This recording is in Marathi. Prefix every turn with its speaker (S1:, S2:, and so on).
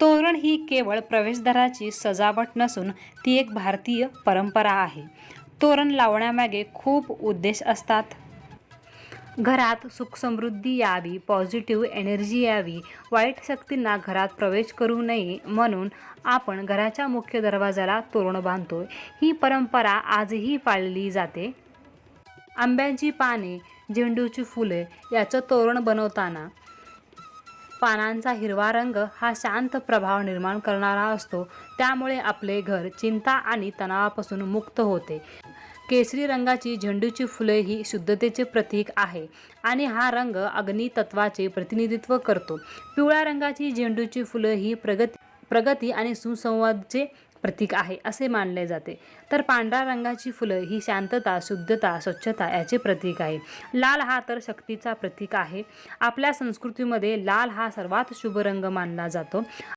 S1: तोरण ही केवळ प्रवेशद्वाराची सजावट नसून ती एक भारतीय परंपरा आहे. तोरण लावण्यामागे खूप उद्देश असतात. घरात सुखसमृद्धी यावी पॉझिटिव्ह एनर्जी यावी वाईट शक्तींना घरात प्रवेश करू नये म्हणून आपण घराच्या मुख्य दरवाजाला तोरण बांधतो ही परंपरा आजही पाळली जाते. आंब्याची पाने झेंडूची फुले याचं तोरण बनवताना पानांचा हिरवा रंग हा शांत प्रभाव निर्माण करणारा असतो. त्यामुळे आपले घर चिंता आणि तणावापासून मुक्त होते. केसरी रंगाची झेंडूची फुले ही शुद्धतेचे प्रतीक आहे आणि हा रंग अग्नी तत्वाचे प्रतिनिधित्व करतो. पिवळ्या रंगाची झेंडूची फुलं ही प्रगती प्रगती आणि सुसंवादचे प्रतीक आहे असे मानले जाते. तर पांढऱ्या रंगाची फुलं ही शांतता शुद्धता स्वच्छता याचे प्रतीक आहे. लाल हा तर शक्तीचा प्रतीक आहे. आपल्या संस्कृतीमध्ये लाल हा सर्वात शुभ रंग मानला जातो.